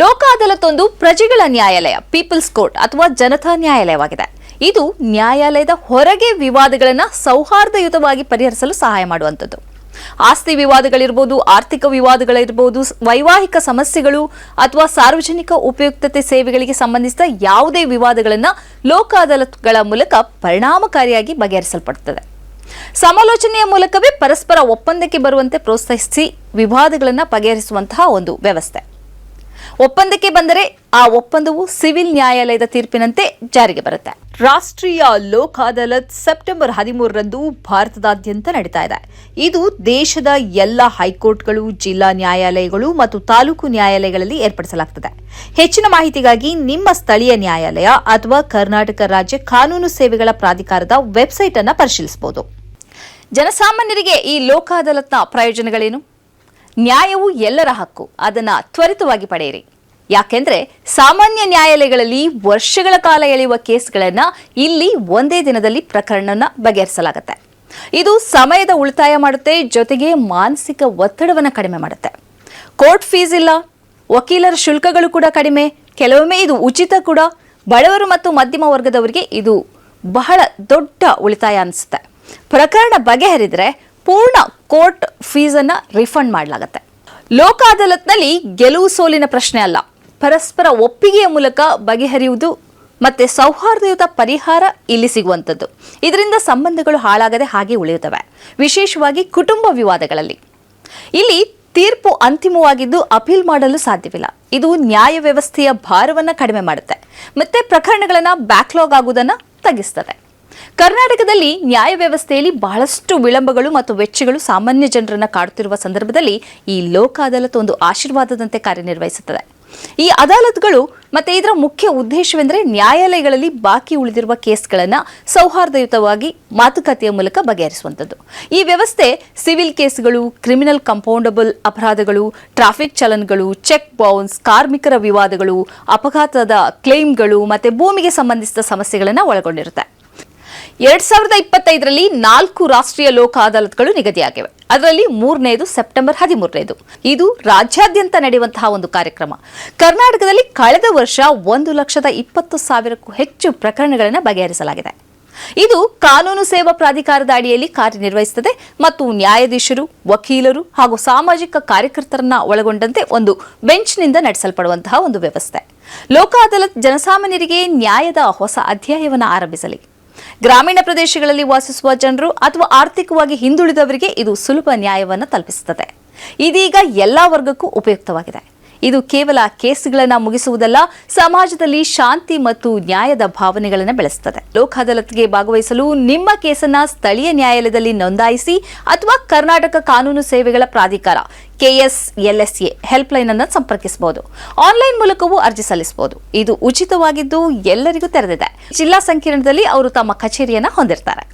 ಲೋಕ ಅದಾಲತ್ ಒಂದು ಪ್ರಜೆಗಳ ನ್ಯಾಯಾಲಯ, ಪೀಪಲ್ಸ್ ಕೋರ್ಟ್ ಅಥವಾ ಜನತಾ ನ್ಯಾಯಾಲಯವಾಗಿದೆ. ಇದು ನ್ಯಾಯಾಲಯದ ಹೊರಗೆ ವಿವಾದಗಳನ್ನು ಸೌಹಾರ್ದಯುತವಾಗಿ ಪರಿಹರಿಸಲು ಸಹಾಯ ಮಾಡುವಂಥದ್ದು. ಆಸ್ತಿ ವಿವಾದಗಳಿರ್ಬೋದು, ಆರ್ಥಿಕ ವಿವಾದಗಳಿರ್ಬೋದು, ವೈವಾಹಿಕ ಸಮಸ್ಯೆಗಳು ಅಥವಾ ಸಾರ್ವಜನಿಕ ಉಪಯುಕ್ತತೆ ಸೇವೆಗಳಿಗೆ ಸಂಬಂಧಿಸಿದ ಯಾವುದೇ ವಿವಾದಗಳನ್ನು ಲೋಕ ಅದಾಲತ್ಗಳ ಮೂಲಕ ಪರಿಣಾಮಕಾರಿಯಾಗಿ ಬಗೆಹರಿಸಲ್ಪಡುತ್ತದೆ ಸಮಾಲೋಚನೆಯ ಮೂಲಕವೇ ಪರಸ್ಪರ ಒಪ್ಪಂದಕ್ಕೆ ಬರುವಂತೆ ಪ್ರೋತ್ಸಾಹಿಸಿ ವಿವಾದಗಳನ್ನು ಬಗೆಹರಿಸುವಂತಹ ಒಂದು ವ್ಯವಸ್ಥೆ. ಒಪ್ಪಂದಕ್ಕೆ ಬಂದರೆ ಆ ಒಪ್ಪಂದವು ಸಿವಿಲ್ ನ್ಯಾಯಾಲಯದ ತೀರ್ಪಿನಂತೆ ಜಾರಿಗೆ ಬರುತ್ತೆ. ರಾಷ್ಟ್ರೀಯ ಲೋಕ ಅದಾಲತ್ ಸೆಪ್ಟೆಂಬರ್ ಹದಿಮೂರರಂದು ಭಾರತದಾದ್ಯಂತ ನಡೀತಾ ಇದೆ. ಇದು ದೇಶದ ಎಲ್ಲ ಹೈಕೋರ್ಟ್ಗಳು, ಜಿಲ್ಲಾ ನ್ಯಾಯಾಲಯಗಳು ಮತ್ತು ತಾಲೂಕು ನ್ಯಾಯಾಲಯಗಳಲ್ಲಿ ಏರ್ಪಡಿಸಲಾಗುತ್ತದೆ ಹೆಚ್ಚಿನ ಮಾಹಿತಿಗಾಗಿ ನಿಮ್ಮ ಸ್ಥಳೀಯ ನ್ಯಾಯಾಲಯ ಅಥವಾ ಕರ್ನಾಟಕ ರಾಜ್ಯ ಕಾನೂನು ಸೇವೆಗಳ ಪ್ರಾಧಿಕಾರದ ವೆಬ್ಸೈಟ್ ಅನ್ನು ಪರಿಶೀಲಿಸಬಹುದು. ಜನಸಾಮಾನ್ಯರಿಗೆ ಈ ಲೋಕ ಅದಾಲತ್ನ ಪ್ರಯೋಜನಗಳೇನು? ನ್ಯಾಯವು ಎಲ್ಲರ ಹಕ್ಕು. ಅದನ್ನು ತ್ವರಿತವಾಗಿ ಪಡೆಯಿರಿ. ಯಾಕೆಂದ್ರೆ ಸಾಮಾನ್ಯ ನ್ಯಾಯಾಲಯಗಳಲ್ಲಿ ವರ್ಷಗಳ ಕಾಲ ಎಳೆಯುವ ಕೇಸ್ಗಳನ್ನ ಇಲ್ಲಿ ಒಂದೇ ದಿನದಲ್ಲಿ ಪ್ರಕರಣನ ಬಗೆಹರಿಸಲಾಗುತ್ತೆ. ಇದು ಸಮಯದ ಉಳಿತಾಯ ಮಾಡುತ್ತೆ, ಜೊತೆಗೆ ಮಾನಸಿಕ ಒತ್ತಡವನ್ನು ಕಡಿಮೆ ಮಾಡುತ್ತೆ. ಕೋರ್ಟ್ ಫೀಸ್ ಇಲ್ಲ, ವಕೀಲರ ಶುಲ್ಕಗಳು ಕೂಡ ಕಡಿಮೆ, ಕೆಲವೊಮ್ಮೆ ಇದು ಉಚಿತ ಕೂಡ. ಬಡವರು ಮತ್ತು ಮಧ್ಯಮ ವರ್ಗದವರಿಗೆ ಇದು ಬಹಳ ದೊಡ್ಡ ಉಳಿತಾಯ ಅನಿಸುತ್ತೆ. ಪ್ರಕರಣ ಬಗೆಹರಿದ್ರೆ ಪೂರ್ಣ ಕೋರ್ಟ್ ಫೀಸನ್ನು ರಿಫಂಡ್ ಮಾಡಲಾಗತ್ತೆ. ಲೋಕ ಅದಾಲತ್ನಲ್ಲಿ ಗೆಲುವು ಸೋಲಿನ ಪ್ರಶ್ನೆ ಅಲ್ಲ. ಪರಸ್ಪರ ಒಪ್ಪಿಗೆಯ ಮೂಲಕ ಬಗೆಹರಿಯುವುದು ಮತ್ತೆ ಸೌಹಾರ್ದಯುತ ಪರಿಹಾರ ಇಲ್ಲಿ ಸಿಗುವಂಥದ್ದು. ಇದರಿಂದ ಸಂಬಂಧಗಳು ಹಾಳಾಗದೆ ಹಾಗೆ ಉಳಿಯುತ್ತವೆ. ವಿಶೇಷವಾಗಿ ಕುಟುಂಬ ವಿವಾದಗಳಲ್ಲಿ. ಇಲ್ಲಿ ತೀರ್ಪು ಅಂತಿಮವಾಗಿದ್ದು ಅಪೀಲ್ ಮಾಡಲು ಸಾಧ್ಯವಿಲ್ಲ. ಇದು ನ್ಯಾಯ ವ್ಯವಸ್ಥೆಯ ಭಾರವನ್ನು ಕಡಿಮೆ ಮಾಡುತ್ತೆ. ಮತ್ತೆ ಪ್ರಕರಣಗಳನ್ನು ಬ್ಯಾಕ್ಲಾಗ್ ಆಗುವುದನ್ನು ತಗ್ಗಿಸ್ತದೆ. ಕರ್ನಾಟಕದಲ್ಲಿ ನ್ಯಾಯ ವ್ಯವಸ್ಥೆಯಲ್ಲಿ ಬಹಳಷ್ಟು ವಿಳಂಬಗಳು ಮತ್ತು ವೆಚ್ಚಗಳು ಸಾಮಾನ್ಯ ಜನರನ್ನು ಕಾಡುತ್ತಿರುವ ಸಂದರ್ಭದಲ್ಲಿ ಈ ಲೋಕ ಅದಾಲತ್ ಒಂದು ಆಶೀರ್ವಾದದಂತೆ ಕಾರ್ಯನಿರ್ವಹಿಸುತ್ತದೆ. ಈ ಅದಾಲತ್ಗಳು ಮತ್ತೆ ಇದರ ಮುಖ್ಯ ಉದ್ದೇಶವೆಂದರೆ ನ್ಯಾಯಾಲಯಗಳಲ್ಲಿ ಬಾಕಿ ಉಳಿದಿರುವ ಕೇಸ್ಗಳನ್ನು ಸೌಹಾರ್ದಯುತವಾಗಿ ಮಾತುಕತೆಯ ಮೂಲಕ ಬಗೆಹರಿಸುವಂಥದ್ದು. ಈ ವ್ಯವಸ್ಥೆ ಸಿವಿಲ್ ಕೇಸ್ಗಳು, ಕ್ರಿಮಿನಲ್ ಕಂಪೌಂಡಬಲ್ ಅಪರಾಧಗಳು, ಟ್ರಾಫಿಕ್ ಚಲನ್ಗಳು, ಚೆಕ್ ಬೌನ್ಸ್, ಕಾರ್ಮಿಕರ ವಿವಾದಗಳು, ಅಪಘಾತದ ಕ್ಲೇಮ್ಗಳು ಮತ್ತು ಭೂಮಿಗೆ ಸಂಬಂಧಿಸಿದ ಸಮಸ್ಯೆಗಳನ್ನು ಒಳಗೊಂಡಿರುತ್ತೆ. ಎರಡ್ ಸಾವಿರದ ಇಪ್ಪತ್ತೈದರಲ್ಲಿ ನಾಲ್ಕು ರಾಷ್ಟ್ರೀಯ ಲೋಕ ಅದಾಲತ್ಗಳು ನಿಗದಿಯಾಗಿವೆ. ಅದರಲ್ಲಿ ಮೂರನೇದು ಸೆಪ್ಟೆಂಬರ್ ಹದಿಮೂರನೇದು. ಇದು ರಾಜ್ಯಾದ್ಯಂತ ನಡೆಯುವಂತಹ ಒಂದು ಕಾರ್ಯಕ್ರಮ. ಕರ್ನಾಟಕದಲ್ಲಿ ಕಳೆದ ವರ್ಷ ಒಂದು ಲಕ್ಷದ ಇಪ್ಪತ್ತು ಸಾವಿರಕ್ಕೂ ಹೆಚ್ಚು ಪ್ರಕರಣಗಳನ್ನು ಬಗೆಹರಿಸಲಾಗಿದೆ. ಇದು ಕಾನೂನು ಸೇವಾ ಪ್ರಾಧಿಕಾರದ ಅಡಿಯಲ್ಲಿ ಕಾರ್ಯನಿರ್ವಹಿಸುತ್ತದೆ ಮತ್ತು ನ್ಯಾಯಾಧೀಶರು, ವಕೀಲರು ಹಾಗೂ ಸಾಮಾಜಿಕ ಕಾರ್ಯಕರ್ತರನ್ನ ಒಳಗೊಂಡಂತೆ ಒಂದು ಬೆಂಚ್ನಿಂದ ನಡೆಸಲ್ಪಡುವಂತಹ ಒಂದು ವ್ಯವಸ್ಥೆ. ಲೋಕ ಅದಾಲತ್ ಜನಸಾಮಾನ್ಯರಿಗೆ ನ್ಯಾಯದ ಹೊಸ ಅಧ್ಯಾಯವನ್ನು ಆರಂಭಿಸಲಿ. ಗ್ರಾಮೀಣ ಪ್ರದೇಶಗಳಲ್ಲಿ ವಾಸಿಸುವ ಜನರು ಅಥವಾ ಆರ್ಥಿಕವಾಗಿ ಹಿಂದುಳಿದವರಿಗೆ ಇದು ಸುಲಭ ನ್ಯಾಯವನ್ನು ತಲುಪಿಸುತ್ತದೆ. ಇದೀಗ ಎಲ್ಲಾ ವರ್ಗಕ್ಕೂ ಉಪಯುಕ್ತವಾಗಿದೆ. ಇದು ಕೇವಲ ಕೇಸ್ಗಳನ್ನು ಮುಗಿಸುವುದಲ್ಲ, ಸಮಾಜದಲ್ಲಿ ಶಾಂತಿ ಮತ್ತು ನ್ಯಾಯದ ಭಾವನೆಗಳನ್ನು ಬೆಳೆಸುತ್ತದೆ ಲೋಕ್ ಅದಾಲತ್ಗೆ ಭಾಗವಹಿಸಲು ನಿಮ್ಮ ಕೇಸನ್ನ ಸ್ಥಳೀಯ ನ್ಯಾಯಾಲಯದಲ್ಲಿ ನೋಂದಾಯಿಸಿ ಅಥವಾ ಕರ್ನಾಟಕ ಕಾನೂನು ಸೇವೆಗಳ ಪ್ರಾಧಿಕಾರ, ಕೆಎಸ್ಎಲ್ಎಸ್ಎ ಹೆಲ್ಪ್ಲೈನ್ ಅನ್ನು ಸಂಪರ್ಕಿಸಬಹುದು. ಆನ್ಲೈನ್ ಮೂಲಕವೂ ಅರ್ಜಿ ಸಲ್ಲಿಸಬಹುದು. ಇದು ಉಚಿತವಾಗಿದ್ದು ಎಲ್ಲರಿಗೂ ತೆರೆದಿದೆ. ಜಿಲ್ಲಾ ಸಂಕೀರ್ಣದಲ್ಲಿ ಅವರು ತಮ್ಮ ಕಚೇರಿಯನ್ನು ಹೊಂದಿರ್ತಾರೆ.